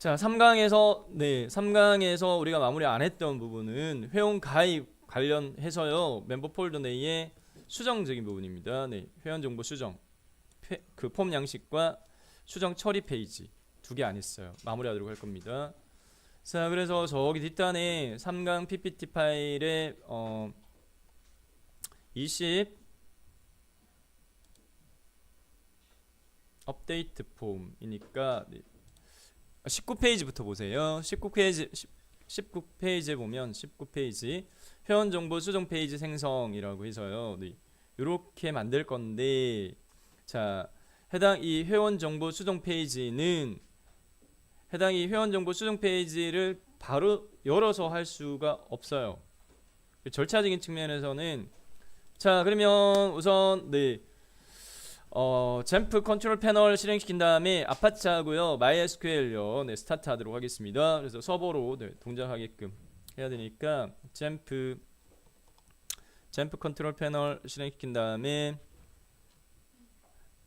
자, 3강에서 네, 3강에서 우리가 마무리 안 했던 부분은 회원 가입 관련해서요. 멤버 폴더 내에 수정적인 부분입니다. 네, 회원 정보 수정. 폐- 그폼 양식과 수정 처리 페이지 두 개 안 했어요. 마무리하도록 할 겁니다. 자, 그래서 저기 뒷단에 3강 PPT 파일에 어 20 업데이트 폼이니까 네, 19페이지부터 보세요. 19페이지 19페이지에 보면 19페이지 회원 정보 수정 페이지 생성이라고 해서요. 네. 이렇게 만들 건데 자, 해당 이 회원 정보 수정 페이지는 해당 이 회원 정보 수정 페이지를 바로 열어서 할 수가 없어요. 절차적인 측면에서는 자, 그러면 우선 네. 어, 잼프 컨트롤 패널 실행시킨 다음에 아파치하고요. MySQL요. 네, 스타트 하도록 하겠습니다. 그래서 서버로 네, 동작하게끔 해야 되니까 잼프 잼프 컨트롤 패널 실행시킨 다음에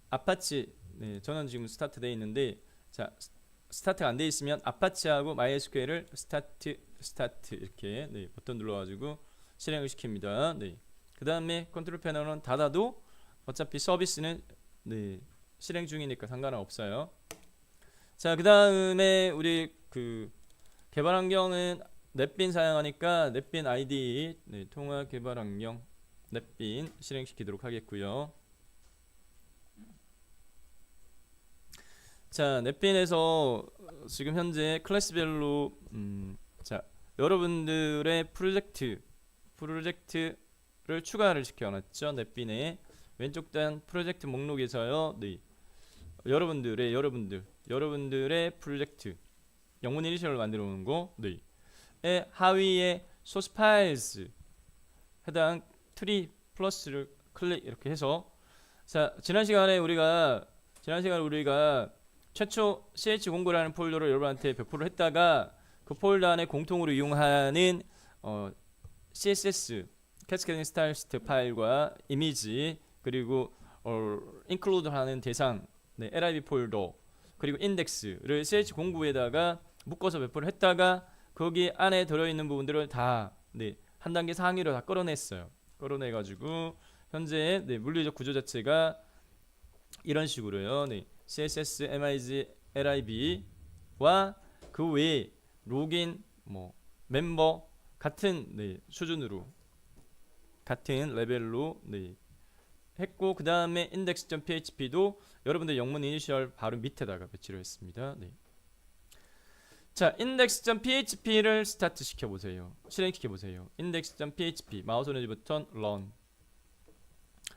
아파치 네, 저는 지금 스타트 돼 있는데 자, 스- 스타트가 안 돼 있으면 아파치하고 MySQL을 스타트 스타트 이렇게 네, 버튼 눌러 가지고 실행을 시킵니다. 네. 그다음에 컨트롤 패널은 닫아도 어차피 서비스는 네, 실행 중이니까 상관은 없어요. 자, 그 다음에 우리 그 개발 환경은 넷빈 사용하니까 넷빈 아이디 네, 통화 개발 환경 넷빈 실행시키도록 하겠고요. 자, 넷빈에서 지금 현재 클래스별로 음, 자, 여러분들의 프로젝트 프로젝트를 추가를 시켜놨죠. 넷빈에 왼쪽 단 프로젝트 목록에서요. 네. 여러분들의 여러분들 여러분들의 프로젝트 영문 이니셜을 만들어 놓은 거. 네. 의 하위에 소스 파일즈 해당 트리 플러스를 클릭 이렇게 해서 자, 지난 시간에 우리가 지난 시간에 우리가 최초 ch09라는 폴더를 여러분한테 배포를 했다가 그 폴더 안에 공통으로 이용하는 어, CSS 캐스케딩 스타일스트 파일과 이미지 그리고 어, 인클루드하는 대상 네, lib 폴더 그리고 인덱스를 ch09에다가 묶어서 배포를 했다가 거기 안에 들어있는 부분들을 다 네, 한 단계 상위로 다 끌어냈어요. 끌어내가지고 현재 네, 물리적 구조 자체가 이런 식으로요. 네, CSS, MIG, LIB와 그 외에 로긴, 뭐 멤버 같은 네, 수준으로 같은 레벨로 네, 했고 그 다음에 index.php도 여러분들 영문 이니셜 바로 밑에다가 배치를 했습니다. 네. 자, index.php를 스타트 시켜 보세요. 실행시켜 보세요. index.php 마우스 오른쪽 버튼 run.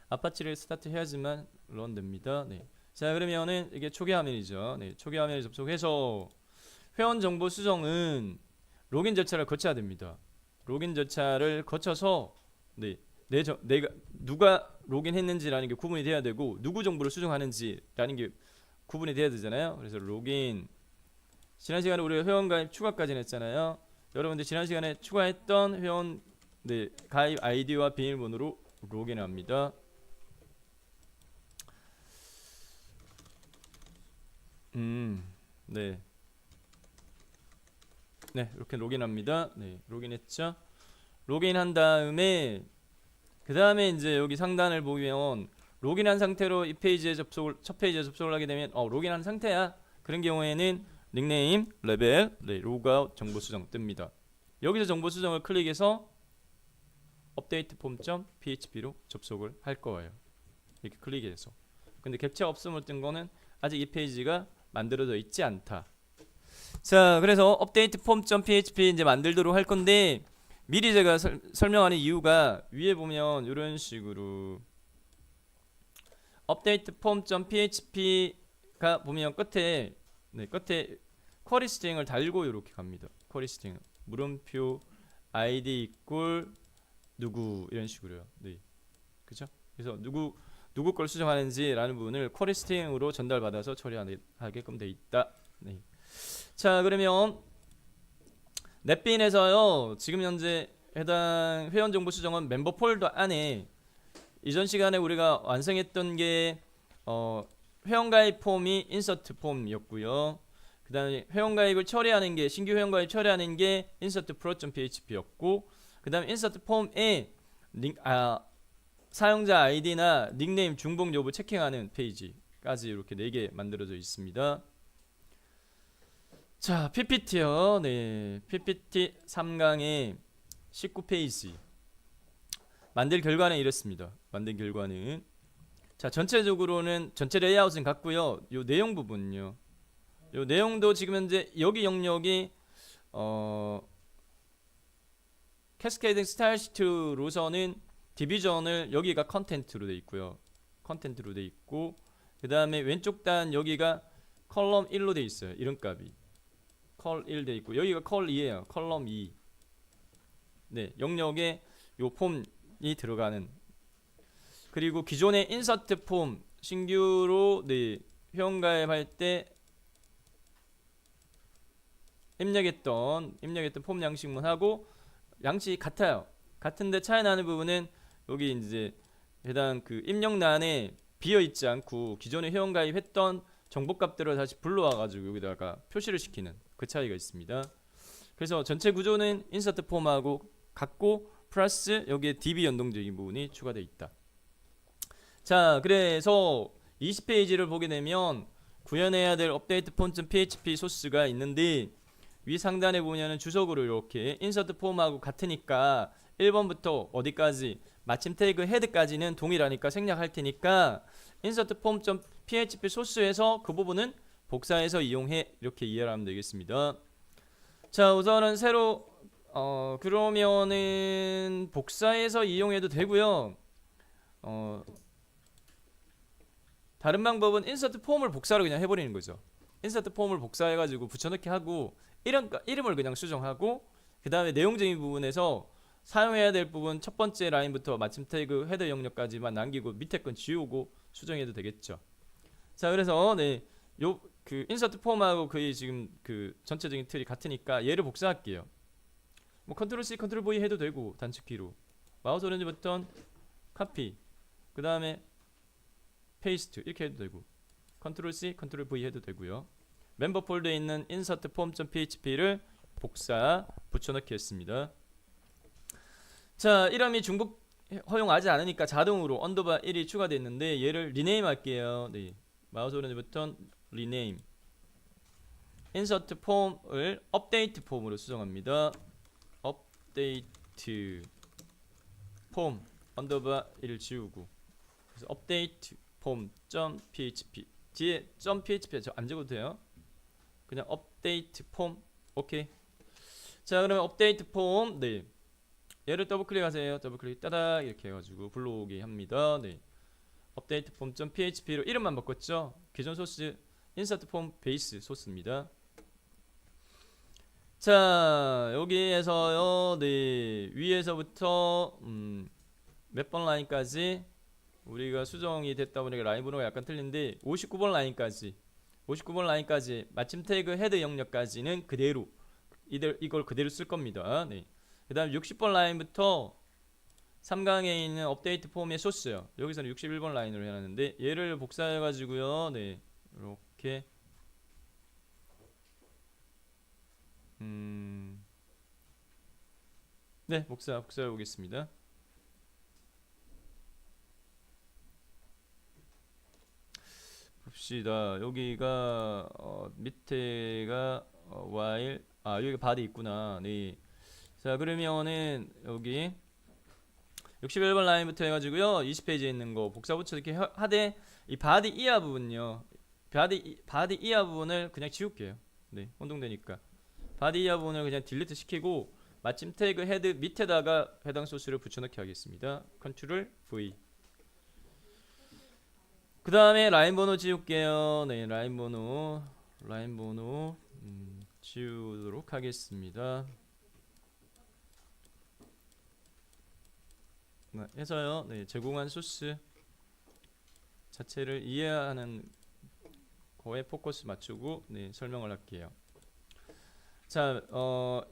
아파치를 스타트 해야지만 run 됩니다. 네. 자, 그러면은 이게 초기 화면이죠. 네, 초기 화면에 접속해서 회원 정보 수정은 로긴 절차를 거쳐야 됩니다. 로긴 절차를 거쳐서 네, 내 저, 내가 누가 로그인했는지라는 게 구분이 돼야 되고 누구 정보를 수정하는지라는 게 구분이 돼야 되잖아요. 그래서 로그인 지난 시간에 우리가 회원 가입 추가까지 했잖아요. 여러분들 지난 시간에 추가했던 회원 네, 가입 아이디와 비밀번호로 로그인합니다. 음, 네. 네, 이렇게 로그인합니다. 네, 로그인했죠. 로그인한 다음에 그 다음에 이제 여기 상단을 보면 로그인한 상태로 이 페이지에 접속을 첫 페이지에 접속을 하게 되면 어 로그인한 상태야. 그런 경우에는 닉네임, 레벨, 네, 로그아웃 정보 수정 뜹니다. 여기서 정보 수정을 클릭해서 업데이트 폼.php로 접속을 할 거예요. 이렇게 클릭해서. 근데 캡처 없음을 뜬 거는 아직 이 페이지가 만들어져 있지 않다. 자, 그래서 업데이트 폼.php 이제 만들도록 할 건데 미리 제가 설, 설명하는 이유가 위에 보면 이런 식으로 업데이트 폼.php가 보면 끝에 네, 끝에 쿼리 스트링을 달고 이렇게 갑니다. 쿼리 스트링 물음표 id 이꼴 누구 이런 식으로요. 네. 그죠? 그래서 누구 누구 걸 수정하는지라는 부분을 쿼리 스트링으로 전달받아서 처리하게끔 돼 있다. 네. 자, 그러면 넷빈에서요 지금 현재 해당 회원 정보 수정은 멤버 폴더 안에 이전 시간에 우리가 완성했던 게 어, 회원 가입 폼이 인서트 폼이었고요. 그 다음에 회원가입을 처리하는 게 신규 회원가입 처리하는 게 insert pro.php였고 그 다음에 insert 폼에 링, 아, 사용자 아이디나 닉네임 중복 여부 체킹하는 페이지까지 이렇게 네개 만들어져 있습니다. 자, PPT요. 네. PPT 3강의 19페이지. 만들 결과는 이렇습니다. 만든 결과는 자, 전체적으로는 전체 레이아웃은 같고요. 요 내용 부분요. 요 내용도 지금 현재 여기 영역이 어 캐스케이딩 스타일 시트로서는 디비전을 여기가 컨텐트로 돼 있고요. 컨텐트로 돼 있고 그다음에 왼쪽 단 여기가 컬럼 1로 돼 있어요. 이름값이 컬 1 돼 있고 여기가 컬 2예요. 컬럼 2. 네, 영역에 요 폼이 들어가는 그리고 기존의 인서트 폼 신규로 네, 회원가입할 때 입력했던 입력했던 폼 양식문하고 양식이 같아요. 같은데 차이 나는 부분은 여기 이제 해당 그 입력란에 비어 있지 않고 기존에 회원 가입했던 정보값들을 다시 불러와 가지고 여기다가 표시를 시키는 그 차이가 있습니다. 그래서 전체 구조는 인서트 폼하고 같고 플러스 여기에 DB 연동적인 부분이 추가되어 있다. 자, 그래서 20페이지를 보게 되면 구현해야 될 업데이트 폰트 PHP 소스가 있는데 위 상단에 보면은 주석으로 이렇게 인서트 폼하고 같으니까 1번부터 어디까지 마침 태그 헤드까지는 동일하니까 생략할 테니까 인서트 폼 .php 소스에서 그 부분은 복사해서 이용해 이렇게 이해를 하면 되겠습니다. 자 우선은 새로 어 그러면은 복사해서 이용해도 되고요. 어 다른 방법은 인서트 폼을 복사로 그냥 해버리는 거죠. 인서트 폼을 복사해가지고 붙여넣기 하고 이름 이름을 그냥 수정하고 그 다음에 내용적인 부분에서 사용해야 될 부분 첫 번째 라인부터 마침 태그 헤더 영역까지만 남기고 밑에 건 지우고 수정해도 되겠죠. 자 그래서 네 요 그 인서트 폼하고 거의 지금 그 전체적인 틀이 같으니까 얘를 복사할게요. 뭐 컨트롤 C 컨트롤 V 해도 되고 단축키로 마우스 오른쪽 버튼 카피 그 다음에 페이스트 이렇게 해도 되고 컨트롤 C 컨트롤 V 해도 되고요. 멤버 폴더에 있는 insert form.php를 복사 붙여넣기 했습니다. 자, 이름이 중복 허용하지 않으니까 자동으로 언더바 1이 추가됐는데 얘를 리네임 할게요. 네. 마우스 오른쪽 버튼 리네임. insert form을 update form으로 수정합니다. update form 언더바 1을 지우고 그래서 update form.php 뒤에 .php 저안 적어도 돼요. 그냥 업데이트 폼 오케이 자 그러면 업데이트 폼 네. 얘를 더블 클릭하세요 더블 클릭 따닥 이렇게 해 가지고 불러오게 합니다 네. 업데이트 폼.php로 이름만 바꿨죠 기존 소스 인서트 폼 베이스 소스입니다 자 여기에서요 네 위에서부터 음, 몇 번 라인까지 우리가 수정이 됐다 보니까 라인 번호가 약간 틀린데 59번 라인까지 59번 라인까지 마침 태그 헤드 영역까지는 그대로 이들 이걸 그대로 쓸 겁니다. 네. 그다음 60번 라인부터 3강에 있는 업데이트 폼의 소스요. 여기서는 61번 라인으로 해놨는데 얘를 복사해 가지고요. 네. 이렇게 음 네, 복사 복사해 보겠습니다. 봅시다. 여기가 어, 밑에가 어, while 아 여기 바디 있구나. 네. 자 그러면은 여기 61번 라인부터 해가지고요 20페이지에 있는 거 복사 붙여 이렇게 하- 하되 이 바디 이하 부분요 바디 이- 바디 이하 부분을 그냥 지울게요 네 혼동되니까 바디 이하 부분을 그냥 딜리트 시키고 마침 태그 헤드 밑에다가 해당 소스를 붙여넣기 하겠습니다 컨트롤 V 그 다음에 라인 번호 지울게요. 네, 라인 번호, 라인 번호 음, 지우도록 하겠습니다. 네, 해서요. 네, 제공한 소스 자체를 이해하는 거에 포커스 맞추고 네, 설명을 할게요. 자, 어,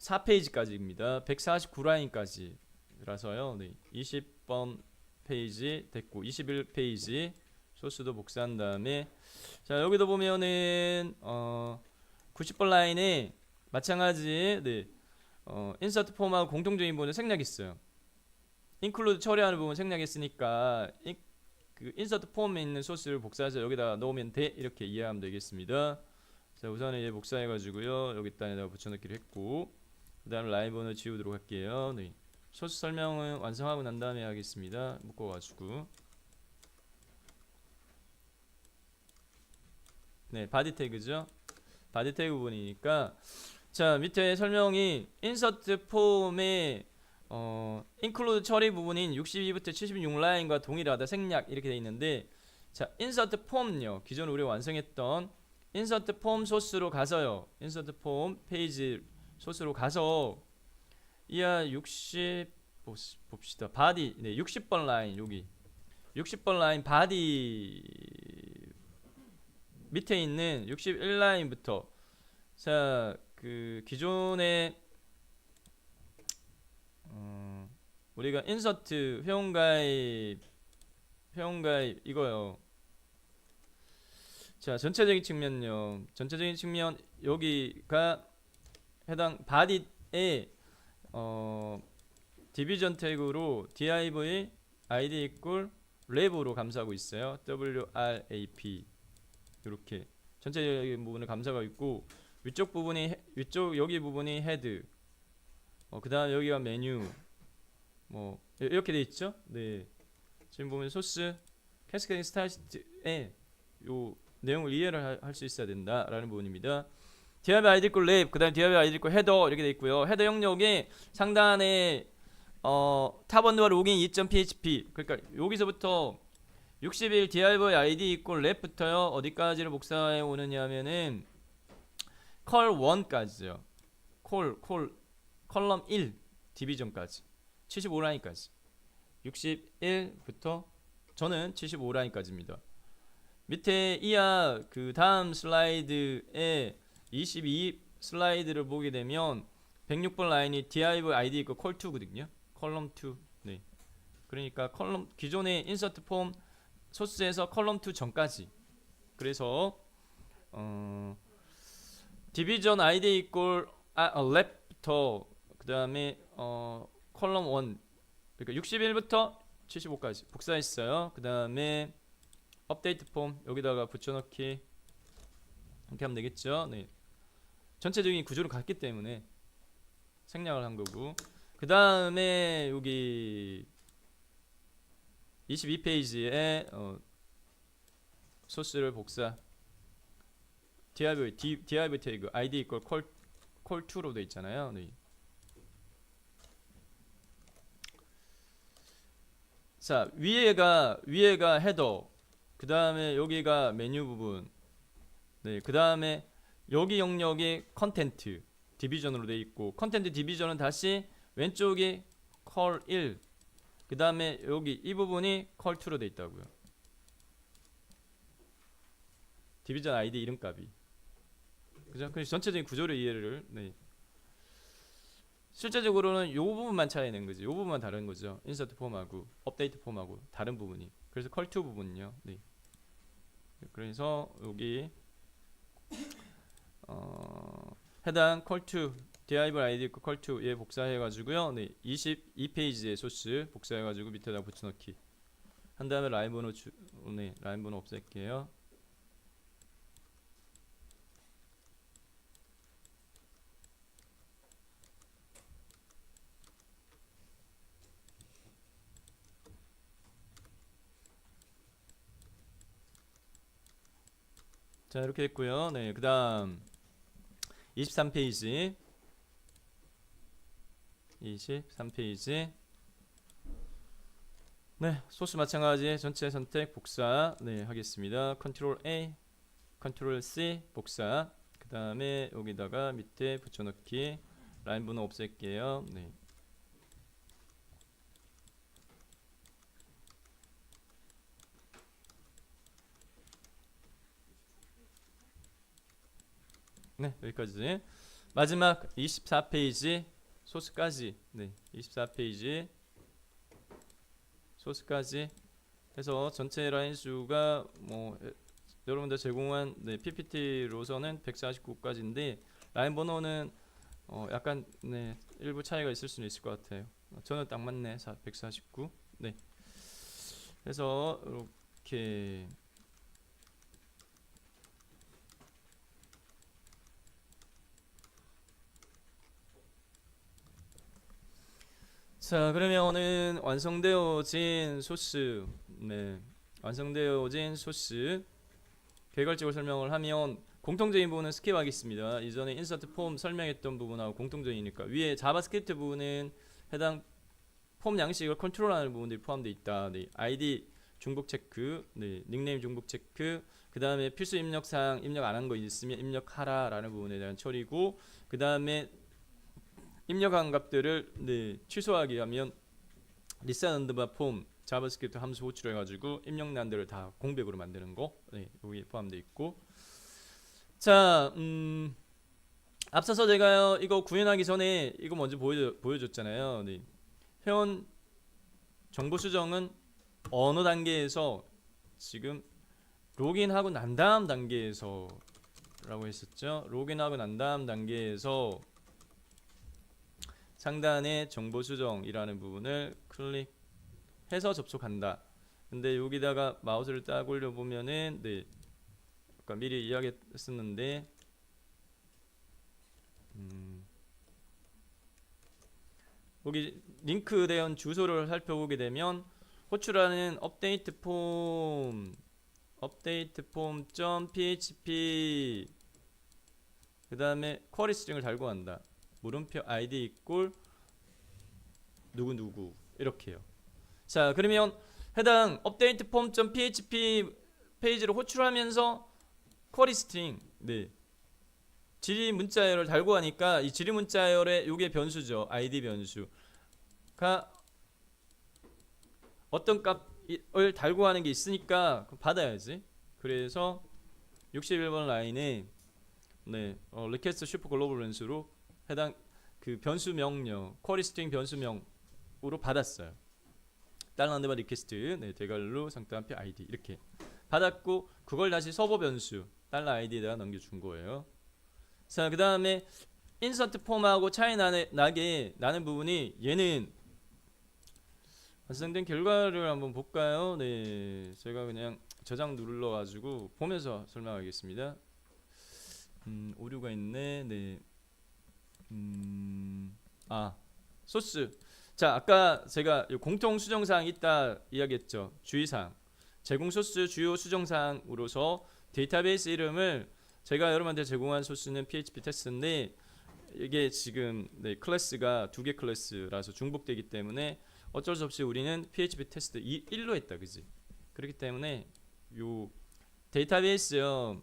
24페이지까지입니다. 149라인까지라서요. 네, 20번 페이지 됐고 21페이지 소스도 복사한 다음에 자 여기도 보면은 어 90번 라인에 마찬가지 네. 어 인서트 폼하고 공통적인 부분을 생략했어요. 인클루드 처리하는 부분 생략했으니까 인, 그 인서트 폼에 있는 소스를 복사해서 여기다 넣으면 돼 이렇게 이해하면 되겠습니다. 자 우선은 얘 복사해 가지고요 여기 단에다가 붙여넣기를 했고 그 다음 라이브는 지우도록 할게요. 네. 소스 설명은 완성하고 난 다음에 하겠습니다. 묶어 가지고 네 바디 태그죠. 바디 태그 부분이니까 자 밑에 설명이 인서트 폼의 어 인클루드 처리 부분인 62부터 76 라인과 동일하다. 생략 이렇게 돼 있는데 자 인서트 폼요. 기존 우리 완성했던 인서트 폼 소스로 가서요. 인서트 폼 페이지 소스로 가서 이하 60 보시- 봅시다. 바디 네 60번 라인 여기. 60번 라인 바디 밑에 있는 61 라인부터. 자 그 기존에 어, 우리가 인서트 회원가입 회원가입 이거요. 자 전체적인 측면요. 전체적인 측면 여기가 해당 바디에 어 디비전 태그로 div id equal 랩으로 감싸고 있어요. wrap 이렇게 전체적인 부분을 감싸고 있고 위쪽 부분이 헤- 위쪽 여기 부분이 헤드 어, 그 다음 여기가 메뉴 뭐 이- 이렇게 돼 있죠? 네. 지금 보면 소스 캐스케이딩 스타일에 요 내용을 이해를 할 수 있어야 된다라는 부분입니다. div id equal 랩 그 다음 div id equal 헤더 이렇게 돼 있고요. 헤더 영역에 상단에 어 탑원드와 로깅 2.php 그러니까 여기서부터 61 div id equal 랩부터요 어디까지를 복사해 오느냐면은 컬 1까지요. 콜, 콜, 컬럼 1 디비전까지 75라인까지 61부터 저는 75라인까지입니다. 밑에 이하 그 다음 슬라이드에 22 슬라이드를 보게 되면 106번 라인이 div id 있고 컬2거든요. 컬럼 2. 네. 그러니까 컬럼 기존의 인서트 폼 소스에서 컬럼 2 전까지. 그래서 어 디비전 아이디 이꼴 아 어, 랩부터 그다음에 어 컬럼 1 그러니까 61부터 75까지 복사했어요. 그 다음에 업데이트 폼 여기다가 붙여넣기 이렇게 하면 되겠죠. 네. 전체적인 구조를 갖기 때문에 생략을 한 거고 그 다음에 여기 22페이지에 어, 소스를 복사 div D- div 태그 id 이퀄 콜 콜 2로 돼 있잖아요. 네. 자 위에가 위에가 헤더 그 다음에 여기가 메뉴 부분 네그 다음에 여기 영역이 컨텐트 디비전으로 돼 있고 컨텐트 디비전은 다시 왼쪽이 컬 1 그 다음에 여기 이 부분이 컬 2로 돼 있다고요 디비전 아이디 이름값이 그죠? 그래서 전체적인 구조를 이해를 네. 실제적으로는 요 부분만 차이 낸 거지. 요 부분만 다른 거죠. 인서트 폼하고 업데이트 폼하고 다른 부분이. 그래서 컬투 부분요. 네. 그래서 여기 어, 해당 컬투 id 있고 컬투 얘 복사해 가지고요. 네. 22페이지의 소스 복사해 가지고 밑에다 붙여 넣기. 한 다음에 라인 번호 주, 네. 라인 번호 없앨게요. 자 이렇게 됐고요. 네, 그다음 23페이지 23페이지 네, 소스 마찬가지 전체 선택 복사 네 하겠습니다. 컨트롤 A, 컨트롤 C 복사. 그 다음에 여기다가 밑에 붙여넣기 라인 번호 없앨게요. 네. 네, 여기까지. 마지막 24페이지 소스까지. 네, 24페이지 소스까지 해서 전체 라인 수가 뭐 에, 여러분들 제공한 네, PPT로서는 149까지인데 라인 번호는 어, 약간 네, 일부 차이가 있을 수는 있을 것 같아요. 어, 저는 딱 맞네. 4, 149. 네. 그래서 이렇게 자 그러면은 완성되어진 소스 네 완성되어진 소스 개괄적으로 설명을 하면 공통적인 부분은 스킵하겠습니다. 이전에 인서트 폼 설명했던 부분하고 공통적이니까 위에 자바스크립트 부분은 해당 폼 양식을 컨트롤하는 부분들이 포함되어 있다. 네 아이디 중복 체크 네 닉네임 중복 체크 그 다음에 필수 입력사항 입력 안 한 거 있으면 입력하라 라는 부분에 대한 처리고 그 다음에 입력한 값들을 네, 취소하기 위하면 리셋 언더바 폼 자바스크립트 함수 호출해 가지고 입력란들을 다 공백으로 만드는 거 네, 여기 포함되어 있고. 자 음, 앞서서 제가요 이거 구현하기 전에 이거 먼저 보여 보여줬잖아요. 네. 회원 정보 수정은 어느 단계에서 지금 로그인하고 난 다음 단계에서 라고 했었죠. 로그인하고 난 다음 단계에서 상단에 정보 수정이라는 부분을 클릭해서 접속한다. 근데 여기다가 마우스를 딱 올려 보면은 네. 아까 미리 이야기했었는데 음. 여기 링크된 주소를 살펴보게 되면 호출하는 업데이트 폼 업데이트 폼.php 그 다음에 쿼리 스트링을 달고 간다. 물음표 id 이꼴 누구 누구 이렇게요. 자 그러면 해당 업데이트 폼.php 페이지를 호출하면서 쿼리 스트링 네. 지리 문자열을 달고 가니까 이 지리 문자열의 요게 변수죠. id 변수가 어떤 값을 달고 하는 게 있으니까 받아야지. 그래서 61번 라인에 네 어, 리퀘스트 슈퍼 글로벌 변수로 해당 그 변수 명령 쿼리 스트링 변수명으로 받았어요. 달러 언더바 리퀘스트 네, 대괄호 상따옴표 아이디 이렇게 받았고 그걸 다시 서버 변수 달러 아이디에다가 넘겨준 거예요. 자 그 다음에 인서트 폼하고 차이 나네, 나게 나는 부분이 얘는 완성된 결과를 한번 볼까요? 네, 제가 그냥 저장 눌러 가지고 보면서 설명하겠습니다. 음, 오류가 있네. 네. 음, 아 소스. 자 아까 제가 요 공통 수정사항 있다 이야기했죠. 주의사항. 제공 소스 주요 수정사항으로서 데이터베이스 이름을 제가 여러분한테 제공한 소스는 PHP 테스트인데 이게 지금 네, 클래스가 두 개 클래스라서 중복되기 때문에 어쩔 수 없이 우리는 PHP 테스트 1로 했다 그지 그렇기 때문에 요 데이터베이스요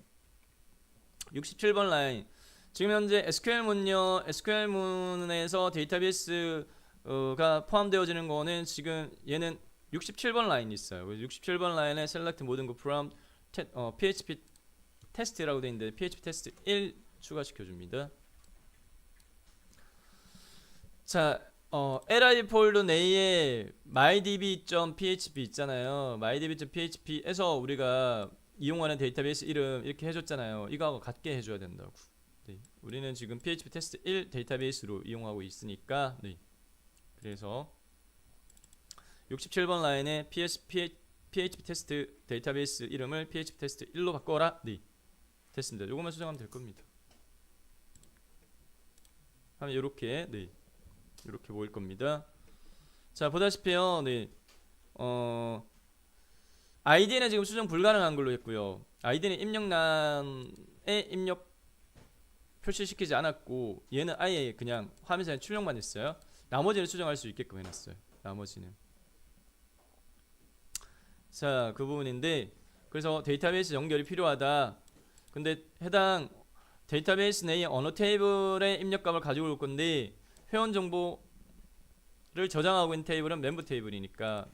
67번 라인 지금 현재 SQL문요 SQL문에서 데이터베이스가 포함되어지는 거는 지금 얘는 67번 라인이 있어요 67번 라인에 select 모든 거 from 테, 어, PHP 테스트라고 되어 있는데 PHP 테스트 1 추가시켜 줍니다 자 어, li 폴더 내에 mydb.php 있잖아요. mydb.php에서 우리가 이용하는 데이터베이스 이름 이렇게 해줬잖아요. 이거하고 같게 해줘야 된다고. 네, 우리는 지금 PHP 테스트 1 데이터베이스로 이용하고 있으니까 네. 그래서 67번 라인에 PHP, PHP 테스트 데이터베이스 이름을 PHP 테스트 1로 바꿔라. 네. 됐습니다. 요것만 수정하면 될 겁니다. 하면 이렇게 네. 이렇게 보일 겁니다. 자 보다시피요, 네, 어 아이디는 지금 수정 불가능한 걸로 했고요. 아이디는 입력란에 입력 표시시키지 않았고 얘는 아예 그냥 화면상에 출력만 했어요. 나머지는 수정할 수 있게끔 해놨어요. 나머지는 자 그 부분인데 그래서 데이터베이스 연결이 필요하다. 근데 해당 데이터베이스 내에 어느 테이블의 입력값을 가지고 올 건데 회원 정보를 저장하고 있는 테이블은 멤버 테이블이니까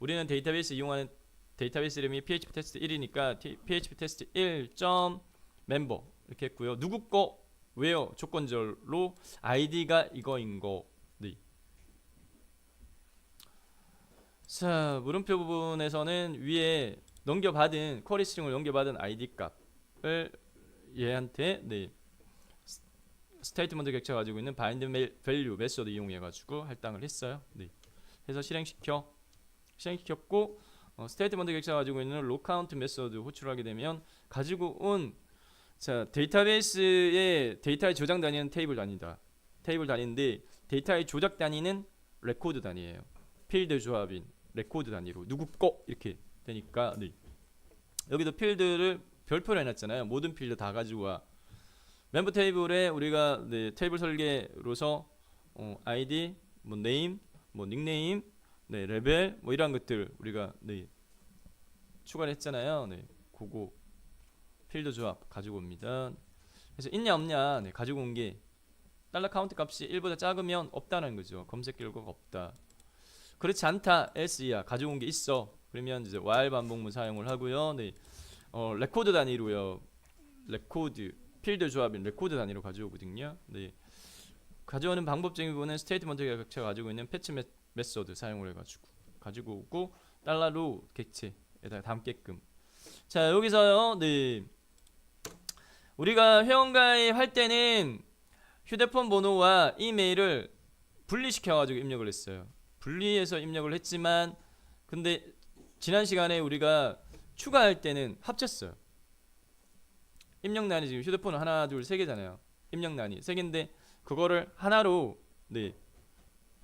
우리는 데이터베이스 이용하는 데이터베이스 이름이 PHP 테스트 1이니까 PHP 테스트 1.member 이렇게 했고요. 누구 거 왜요? 조건절로 아이디가 이거인 거. 네. 자 물음표 부분에서는 위에 넘겨받은 쿼리 스트링을 넘겨받은 ID 값을 얘한테 네 스- 스테이트먼트 객체가 가지고 있는 바인드 밸류 메소드 이용해 가지고 할당을 했어요. 네. 해서 실행시켜 실행시켰고 어, 스테이트먼트 객체가 가지고 있는 로카운트 메소드 호출하게 되면 가지고 온 자, 데이터베이스의 데이터의 저장 단위는 테이블 단위다. 테이블 단위인데 데이터의 조작 단위는 레코드 단위예요. 필드 조합인 레코드 단위로 누구 거 이렇게 되니까 네. 여기도 필드를 별표로 해놨잖아요. 모든 필드 다 가지고 와. 멤버 테이블에 우리가 네, 테이블 설계로서 어, 아이디, 뭐 네임, 뭐 닉네임, 네, 레벨 뭐 이런 것들 우리가 네, 추가를 했잖아요. 네, 그거 필드 조합 가지고 옵니다. 그래서 있냐 없냐 네, 가지고 온 게 달러 카운트 값이 1보다 작으면 없다는 거죠. 검색 결과가 없다. 그렇지 않다 else야 가지고 온 게 있어. 그러면 이제 while 반복문 사용을 하고요. 네. 어, 레코드 단위로요. 레코드 필드 조합인 레코드 단위로 가져오거든요. 네. 가져오는 방법적인 부분은 스테이트먼트 객체가 가지고 있는 패치 메, 메소드 사용을 해가지고 가지고 오고 달러로 객체에다 담게끔. 자 여기서요. 네. 우리가 회원가입 할 때는 휴대폰 번호와 이메일을 분리시켜 가지고 입력을 했어요. 분리해서 입력을 했지만 근데 지난 시간에 우리가 추가할 때는 합쳤어요. 입력란이 지금 휴대폰 하나 둘 세 개잖아요. 입력란이 세 개인데 그거를 하나로 네.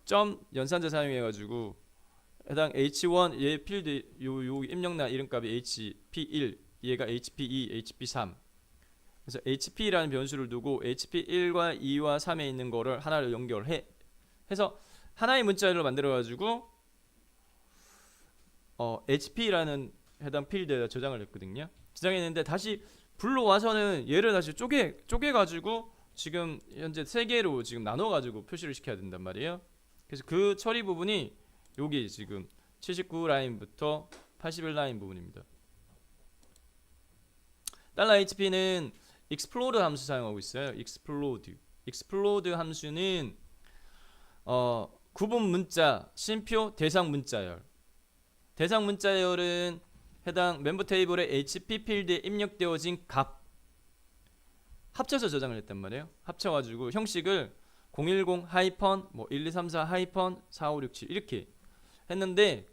점 연산자 사용해 가지고 해당 H1 얘 필드 요 요 입력란 이름값이 HP1 얘가 HP2 HP3 그래서 HP라는 변수를 두고 HP1과 2와 3에 있는 거를 하나로 연결해 해서 하나의 문자를 만들어 가지고 어 HP라는 해당 필드에다 저장을 했거든요. 저장했는데 다시 불러와서는 얘를 다시 쪼개 쪼개 가지고 지금 현재 세 개로 지금 나눠 가지고 표시를 시켜야 된단 말이에요. 그래서 그 처리 부분이 여기 지금 79 라인부터 81 라인 부분입니다. 달러 HP는 explode 함수 사용하고 있어요. explode. explode 함수는 어, 구분 문자, 심표, 대상 문자열. 대상 문자열은 해당 멤버 테이블에 HP 필드에 입력되어진 값 합쳐서 저장을 했단 말이에요. 합쳐 가지고 형식을 010 하이펀 뭐 1234 하이펀 4567 이렇게 했는데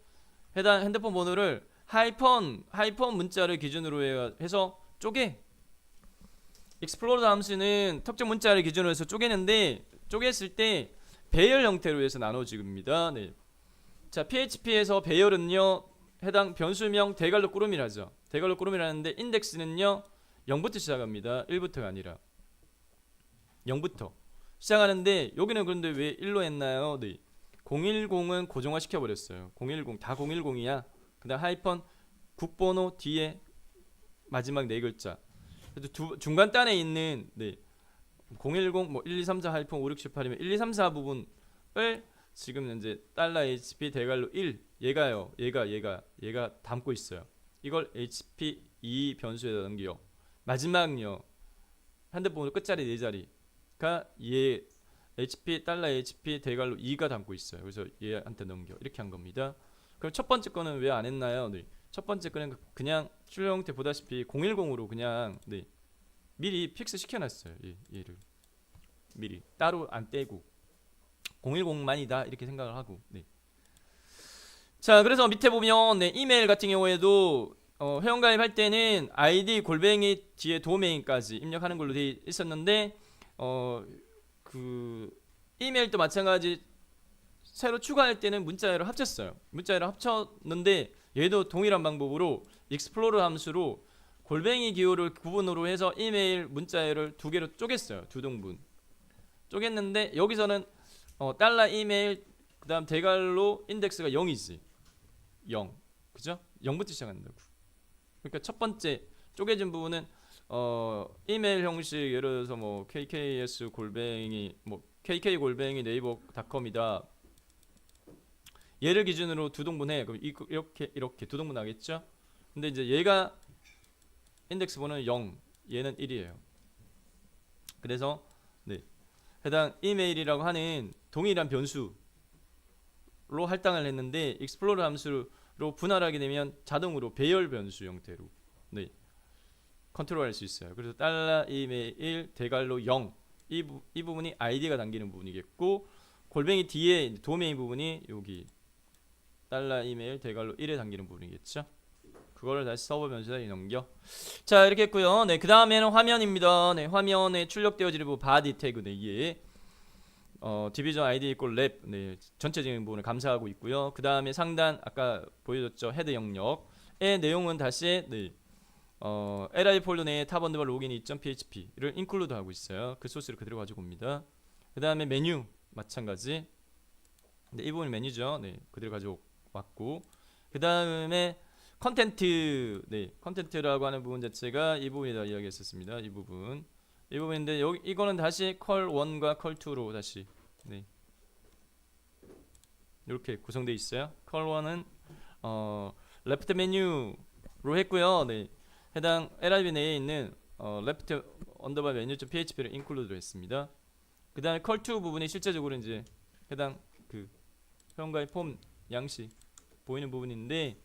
해당 핸드폰 번호를 하이펀 하이펀 문자를 기준으로 해- 해서 쪼개 익스플로러 함수는 특정 문자를 기준으로 해서 쪼개는데 쪼갰을 때 배열 형태로 해서 나눠집니다. 네. 자, PHP에서 배열은요. 해당 변수명 대괄호 꾸름이라죠. 대괄호 꾸름이라는데 인덱스는요. 0부터 시작합니다. 1부터가 아니라 0부터 시작하는데 여기는 그런데 왜 1로 했나요? 네. 010은 고정화 시켜 버렸어요. 010 다 010이야. 그다음 하이펀 국번호 뒤에 마지막 네 글자. 두, 중간 단에 있는 네. 010 뭐 1, 2, 3, 4 하이픈 5, 6, 7, 8이면 1, 2, 3, 4 부분을 지금 이제 달러 HP 대괄호 1 얘가요. 얘가 얘가 얘가 담고 있어요. 이걸 HP 2 변수에다 넘겨. 마지막요. 핸드폰 끝자리 네 자리가 얘 HP 달러 HP 대괄호 2가 담고 있어요. 그래서 얘한테 넘겨. 이렇게 한 겁니다. 그럼 첫 번째 거는 왜 안 했나요? 네. 첫 번째 거는 그냥 출력 형태 보다시피 010으로 그냥 네. 미리 픽스 시켜놨어요. 얘, 얘를 미리 따로 안 떼고 010만이다 이렇게 생각을 하고. 네. 자 그래서 밑에 보면 네, 이메일 같은 경우에도 어, 회원가입할 때는 아이디 골뱅이 뒤에 도메인까지 입력하는 걸로 돼 있었는데 어, 그 이메일도 마찬가지 새로 추가할 때는 문자열을 합쳤어요. 문자열을 합쳤는데 얘도 동일한 방법으로 익스플로러 함수로 골뱅이 기호를 구분으로 해서 이메일 문자열을 두 개로 쪼갰어요. 두 동분. 쪼갰는데 여기서는 어, 달러 이메일 그다음 대괄호 인덱스가 0이지. 0. 그죠? 0부터 시작한다고. 그러니까 첫 번째 쪼개진 부분은 어, 이메일 형식 예를 들어서 뭐 kks 골뱅이 뭐 kk 골뱅이 네이버닷컴이다. 얘를 기준으로 두 동분해. 그럼 이- 이렇게 이렇게 두 동분 하겠죠? 근데 이제 얘가 인덱스 번호는 0, 얘는 1이에요. 그래서 네. 해당 이메일이라고 하는 동일한 변수 할당을 했는데 익스플로러 함수로 분할하게 되면 자동으로 배열 변수 형태로 네 컨트롤할 수 있어요. 그래서 달러 이메일 대괄호 0 이, 부, 이 부분이 아이디가 담기는 부분이겠고 골뱅이 뒤에 도메인 부분이 여기 달러 이메일 대괄호 1에 담기는 부분이겠죠. 그거를 다시 서버 변수에다 넘겨. 자 이렇게 했고요. 네, 그 다음에는 화면입니다. 네, 화면에 출력되어지는 부분 바디 태그 네, 이게 어, 디비전 아이디 이꼴 랩 네, 전체적인 부분을 감사하고 있고요. 그 다음에 상단 아까 보여줬죠 헤드 영역의 내용은 다시 네, 어, li 폴더 내에 탑 언더바 로그인 2.php를 인클루드 하고 있어요. 그 소스를 그대로 가지고 옵니다. 그 다음에 메뉴 마찬가지. 네, 이 부분이 메뉴죠. 네, 그대로 가지고 왔고 그 다음에 컨텐트 네 컨텐트라고 하는 부분 자체가 이 부분이다 이야기했었습니다. 이 부분. 이 부분인데 여기 이거는 다시 컬 1과 컬 2로 다시 네. 이렇게 구성되어 있어요. 컬 1은 어 레프트 메뉴로 했고요. 네. 해당 LIB 내에 있는 어 레프트 언더바 메뉴 좀 PHP를 인클루드 했습니다. 그 다음에 컬2 부분이 실제적으로 이제 해당 그 회원가의 폼 양식 보이는 부분인데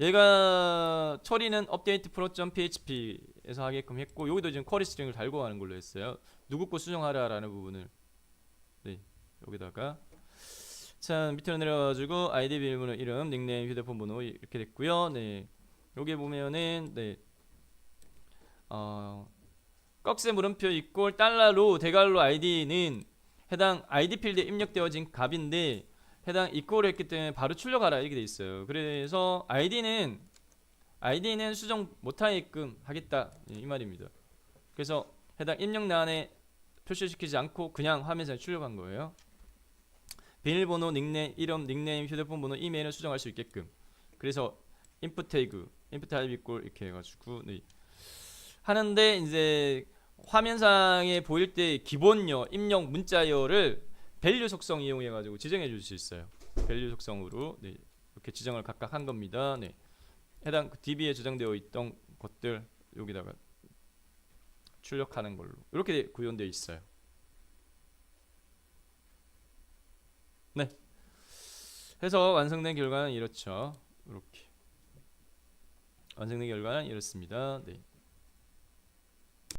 얘가 처리는 업데이트 pro.php에서 하게끔 했고 여기도 지금 쿼리 스트링을 달고 가는 걸로 했어요. 누구 거 수정하라라는 부분을 네 여기다가 자 밑으로 내려가지고 아이디 비밀번호 이름 닉네임 휴대폰 번호 이렇게 됐고요. 네 여기 보면은 네 어, 꺽쇠 물음표 이꼴 달러로 대괄호 아이디는 해당 아이디 필드에 입력되어진 값인데 해당 이꼴을 했기 때문에 바로 출력하라 이렇게 돼 있어요. 그래서 아이디는 아이디는 수정 못하게끔 하겠다 예, 이 말입니다. 그래서 해당 입력란에 표시시키지 않고 그냥 화면에 출력한 거예요. 비밀번호, 닉네임, 이름, 닉네임, 휴대폰 번호, 이메일을 수정할 수 있게끔. 그래서 인풋 태그, 인풋 아이디 꼴 이렇게 해가지고 네. 하는데 이제 화면상에 보일 때 기본요 입력 문자열을 밸류 속성 이용해 가지고 지정해 줄 수 있어요. 밸류 속성으로 네, 이렇게 지정을 각각 한 겁니다. 네. 해당 그 DB에 저장되어 있던 것들 여기다가 출력하는 걸로 이렇게 구현되어 있어요. 네. 해서 완성된 결과는 이렇죠. 이렇게 완성된 결과는 이렇습니다. 네.